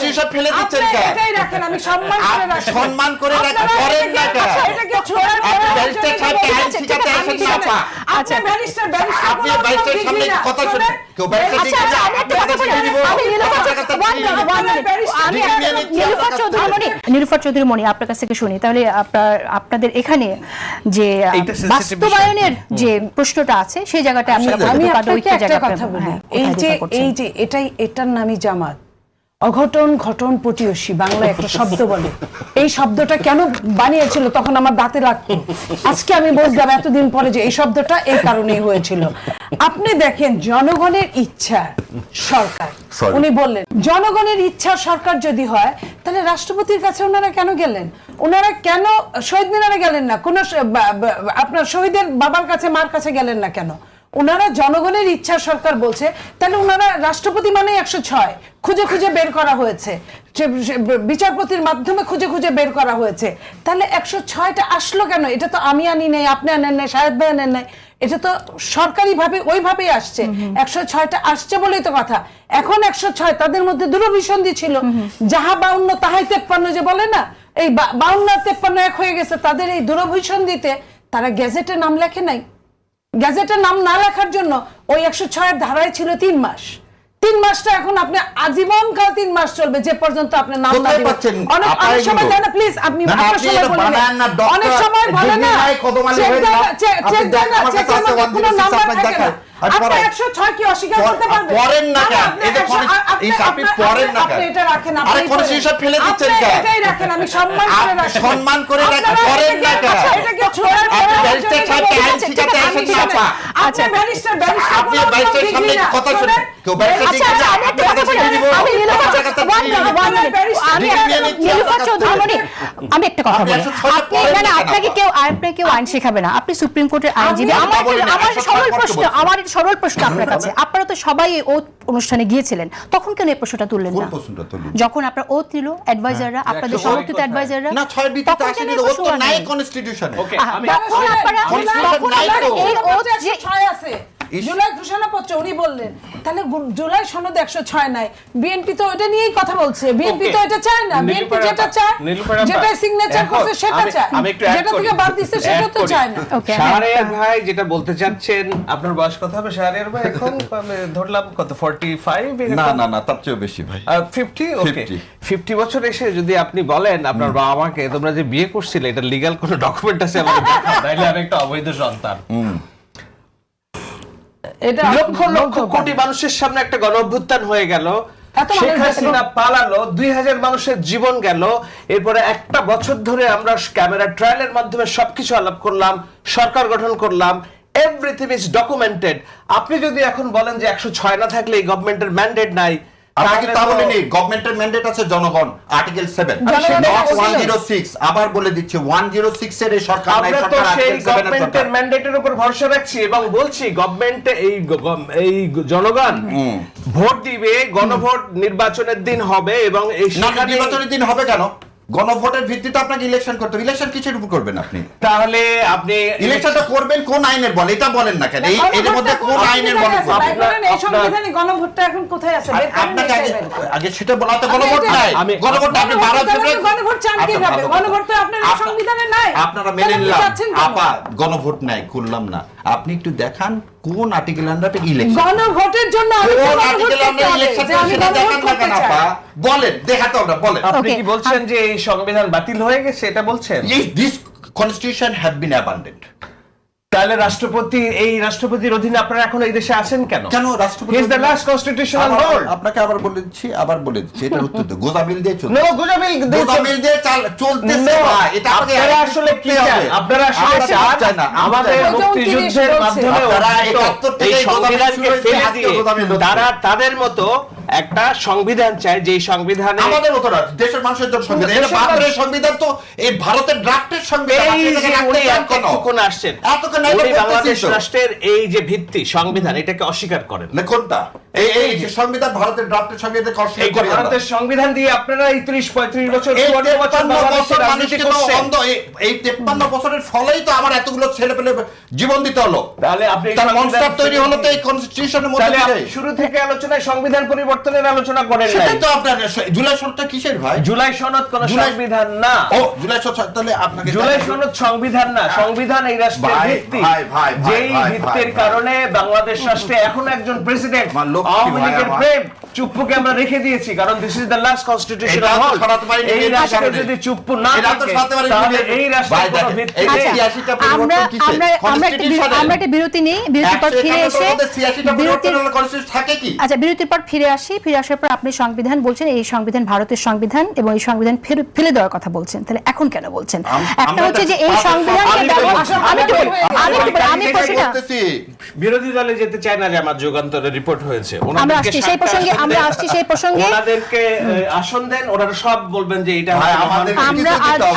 Constitution ফেলে দিচ্ছেন কেন? এটাই রাখেন আমি সম্মান করে রাখি সম্মান করে রাখেন, করেন না কেন? আচ্ছা, এটাকে ছোড়ার আপনি পরে ব্যারিস্টার একজনের সাহেবকে বলে- আইন শিখাতে আসেন না, আপা। আপনি ব্যারিস্টার ব্যারিস্টার আপনি ডিগ্রি সামনে কথা শোনেন, কেউ ব্যারিস্টার আচ্ছা, আচ্ছা, আমি একটা আপনার কথা বলি, আমি নীলুফার চৌধুরী- আমি নীলুফার কাছ চৌধুরী মণি আপনার কাছ থেকে শুনি। তাহলে আপনার আপনাদের এখানে যে বাস্তবায়নের যে প্রশ্নটা আছে সেই জায়গাটা আপনারা আসলে আমি আপনাকে একটা কথা বলি। এই যে এই যে এটাই এটার নামই জামাত। অঘটন ঘটন পটিয়সী বাংলায় একটা শব্দ বলে। এই শব্দটা কেন বানিয়েছিল? তখন আমার দাঁতে লাগতো। আজকে আমি বুঝলাম এতদিন পরে যে এই শব্দটা এই কারণেই হয়েছিল। আপনি দেখেন জনগণের ইচ্ছা সরকার। উনি বললেন জনগণের ইচ্ছা সরকার যদি হয় তাহলে রাষ্ট্রপতির কাছে ওনারা কেন গেলেন? ওনারা কেন শহীদ মিনারে গেলেন না? কোন আপনার শহীদের বাবার কাছে মার কাছে গেলেন না কেন? ওনারা জনগণের ইচ্ছা সরকার বলছে তাহলে ওনারা রাষ্ট্রপতি মানে একশো ছয়। খুঁজে খুঁজে বের করা হয়েছে। বিচারপতির মাধ্যমে খুঁজে খুঁজে বের করা হয়েছে। তাহলে একশো ছয়টা আসলো কেন? এটা তো আমি আনি নাই আপনি আনেন নাই সাহেব ভাই আনেন নাই। এটা তো সরকারি ভাবে ওইভাবেই আসছে। একশো ছয়টা আসছে বলেই তো কথা। এখন একশো ছয় তাদের মধ্যে দূরভিসন্ধি ছিল। যাহা বাউন্ন তাহাই তেপ্পান্ন যে বলে না এই বাউন্ন তেপ্পান্ন এক হয়ে গেছে। তাদের এই দূরভিসন্ধিতে তারা গেজেটে নাম লেখে নাই। গ্যাজেটে নাম না লেখার জন্য ওই একশো ছয়ের ধারায় ছিল তিন মাস তিন মাসটা এখন আপনি আজীবন কাল তিন মাস চলবে যে পর্যন্ত আপনি নাম না দিবেন। অনেক সময় এগুলো? দেয় না প্লিজ আপনি এটা অনেক সময় বলে না চেক দেয় না। চেক- না, কোনো নাম্বার থাকে। আপনি 106 কি অস্বীকার করতে পারবেন? পড়েন না কেন? এই যে আপনি- পড়েন না আপনি এটা রাখেন, আরে আপনি কনস্টিটিউশন ফেলে দিচ্ছেন কেন? এটাই রাখেন, আমি সম্মান করে রাখি। সম্মান করে রাখেন, না কেন? আচ্ছা, ছোড়ার আপনি পরে ব্যারিস্টার আইন আচ্ছা, শিখাতে আসেন আমি না, আপা। আপনি ব্যারিস্টার, ব্যারিস্টার আপনি কোনো সামনে কথা শোনেন, কেউ ব্যারিস্টার আচ্ছা, আচ্ছা, আমি একটা কথা বলি, আমি নীলুফার আপনার কাছে চৌধুরী- one দিব। minute, one minute, আমি ডিগ্রি নিয়ে নিচ্ছি নীলুফার আপনার কাছ চৌধুরী। থেকে। মণি, আমি একটা কথা বলি। আপনি পড়েন না, না না, কেন আপনাকে কেউ আপনাকে কেউ আইন শেখাবে না। আপনি সুপ্রিম কোর্টের আইনজীবী। আমার কথা বলি না, আমার সরল প্রশ্ন আমার সরল প্রশ্ন আপনার কাছে। আপনারা তো সবাই এই অনুষ্ঠানে গিয়েছিলেন। তখন কেন এই প্রশ্নটা তুললেন না? যখন আপনার ওথ দিল অ্যাডভাইজাররা আপনাদের সমর্থিত অ্যাডভাইজাররা না ছয়ের ভিত্তিতে আসেনি এই তো, ও তো প্রশ্নটা নাই কনস্টিটিউশনে তখন আপনারা তখন আপনারা এই ওথ যে ছয় আছে। জুলাই ঘোষণাপত্র উনি বললেন তাহলে জুলাই সনদ একশো ছয় নাই। বিএনপি তো এটা নিয়েই কথা বলছে। বিএনপি তো এটা চায় না। বিএনপি যেটা চায় যেটা সিগনেচার করছে সেটা চায়। যেটা থেকে বাদ দিচ্ছে সেটা তো চায় না। শাহরিয়ার ভাই যেটা বলতে চাচ্ছেন আপনার বয়স কত হবে? শাহরিয়ার ভাই এখন ধরলাম কত? 45 না না না তার চেয়েও বেশি ভাই। ফিফটি ওকে 50 ফিফটি বছর এসে যদি আপনি বলেন আপনার বাবা মাকে তোমরা যে বিয়ে করছিলে এটা লিগ্যাল কোনো ডকুমেন্ট আছে আমাকে দেখাও? আমি একটা অবৈধ সন্তান। এটা লক্ষ লক্ষ কোটি মানুষের সামনে একটা গণ অভ্যুত্থান হয়ে গেল। শেখ হাসিনা পালালো দুই হাজার মানুষের জীবন গেল। এরপরে একটা বছর ধরে আমরা ক্যামেরা ট্রায়ালের মাধ্যমে সবকিছু আলাপ করলাম সরকার গঠন করলাম এভরিথিং ইজ ডকুমেন্টেড আপনি যদি এখন বলেন যে একশো ছয় না থাকলে এই গভর্নমেন্টের ম্যান্ডেট নাই আপনাকে তাহলে তা বলিনি গভর্নমেন্টের ম্যান্ডেট আছে জনগণ আর্টিকেল 7 জনগণের নট কাছে ছিল। 106 আবার বলে দিচ্ছি 106 এর এই সরকার নাই সরকার সেই আর্টিকেল 7 এর গভর্নমেন্টের ম্যান্ডেটের উপর ভরসা রাখছি এবং বলছি গভর্নমেন্ট এই এই জনগণ ভোট দিবে গণভোট নির্বাচনের দিন হবে এবং এই নির্বাচনের দিন হবে কেন? গণভোটের ভিত্তিতে আপনাকে ইলেকশন করতে হবে। ইলেকশন কিসের উপর করবেন আপনি? তাহলে আপনি ইলেকশনটা করবেন কোন আইনের বল এটা বলেন না কেন? এর মধ্যে কোন আইনের বল? আছে? বলেন, এই সংবিধানে গণভোটটা এখন কোথায় আছে? আপনাকে আগে আগে সেটা বলাতে গণভোট নাই। আমি- গণভোট আপনি গণভোট বারো দেবেন, ফেব্রুয়ারি গণভোট চান আচ্ছা, কীভাবে? গণভোট তো আপনার সংবিধানে নাই। আপনারা মেনে নিলাম। আপা গণভোট নাই করলাম না। আপনি একটু দেখান কোন আর্টিকেল আন্ডারে ইলেকশন গণভোটের জন্য আমি কোন আর্টিকেল আন্ডারে ইলেকশন সেটা দেখান না কেন আপা? বলেন দেখাতে আমরা বলেন। আপনি কি বলছেন যে এই সংবিধান বাতিল হয়ে গেছে এটা বলছেন? This constitution have been abandoned তাহলে রাষ্ট্রপতি এই রাষ্ট্রপতির অধীনে আপনারা এখন এই দেশে আছেন কেন? কেন রাষ্ট্রপতি the last constitutional আবার- hold. আপনাকে আবার বলে দিচ্ছি আবার বলে দিচ্ছি এটা উত্তর দেব। গোদামিল দিয়ে চলছে। নো গোজামিল গোদামিল দিয়ে চাল- চলতেছে ভাই এটা আপনারা আসলে কি চান? আপনারা আসলে চান না, আমাদের মুক্তিযুদ্ধের মাধ্যমে আপনারা 71 থেকে হয়েছে, ফেলে দিয়ে তারা তাদের মতো একটা সংবিধান চায় যে সংবিধানে আমাদের মতো দেশের মানুষের জন্য সংবিধান। এটা বাহাত্তরের সংবিধান তো এই ভারতের ড্রাফটের সংবিধান কেন? আসছেন বাংলাদেশ রাষ্ট্রের এই যে ভিত্তি সংবিধান এটাকে অস্বীকার করেন। কোনটা? এই এই যে সংবিধান ভারতের ড্রাফটের সঙ্গে এদের কষ্ট এই করি আমরা। ভারতের সংবিধান দিয়ে আপনারা এই ত্রিশ পঁয়ত্রিশ বছর এই চুয়ান্ন বছর 53 বাংলাদেশে বছর রাজনীতি মানুষকে তো করছেন। অন্ধ এই- এই তেপ্পান্ন বছরের ফলেই তো আমার এতগুলো ছেলে পেলে জীবন দিতে হলো তাহলে আপনি তার মনস্টার তৈরি হলো তো এই কনস্টিটিউশনের মধ্যে তাহলে দিয়ে। আপনি শুরু থেকে আলোচনায় সংবিধান পরিবর্তনের আলোচনা করেন সেটাই তো আপনার জুলাই সনদটা কিসের ভাই জুলাই সনদ কোন সংবিধান না ও জুলাই সনদ তাহলে আপনাকে জুলাই সনদ সংবিধান না সংবিধান এই রাষ্ট্রের ভাই, ভিত্তি যেই ভিত্তির। কারণে বাংলাদেশ রাষ্ট্রে এখন একজন প্রেসিডেন্ট আওয়ামী লীগের প্রেম চুপ্পুকে আমরা রেখে দিয়েছি কারণ this is the last constitutional এটা তো হল সরাতে পারিনি, এই রাষ্ট্রে যদি চুপ্পু না এটা তো থাকে সরাতে পারিনি, তাহলে এই রাষ্ট্রের কোনো দেখেন, ভিত্তি এই যে নেই। আচ্ছা, 86টা পরিবর্তন আমরা আমরা আমরা একটা বির- Constitution-এ। আমরা একটা বিরতি নেই। বিরতির পর ফিরে এসে আচ্ছা বিরতির পর আসি। ফিরে আসার পর আপনি সংবিধান বলছেন এই সংবিধান ভারতের সংবিধান এবং এই সংবিধান ফের- ফেলে দেওয়ার কথা বলছেন। তাহলে এখন কেন বলছেন? একটা হচ্ছে যে এই সংবিধানকে আমি আমি আমি প্রশ্নটা বলতেছি, বিরোধী দলে যেতে চায় না যে আমার যুগান্তরে রিপোর্ট হয়েছে। আমরা আসছি সেই প্রসঙ্গে আমরা আসছি সেই প্রসঙ্গে। ওনাদেরকে আসন দেন ওনারা সব বলবেন যে এটা আমাদের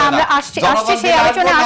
আমরা আসছি- আসছি সেই দিলে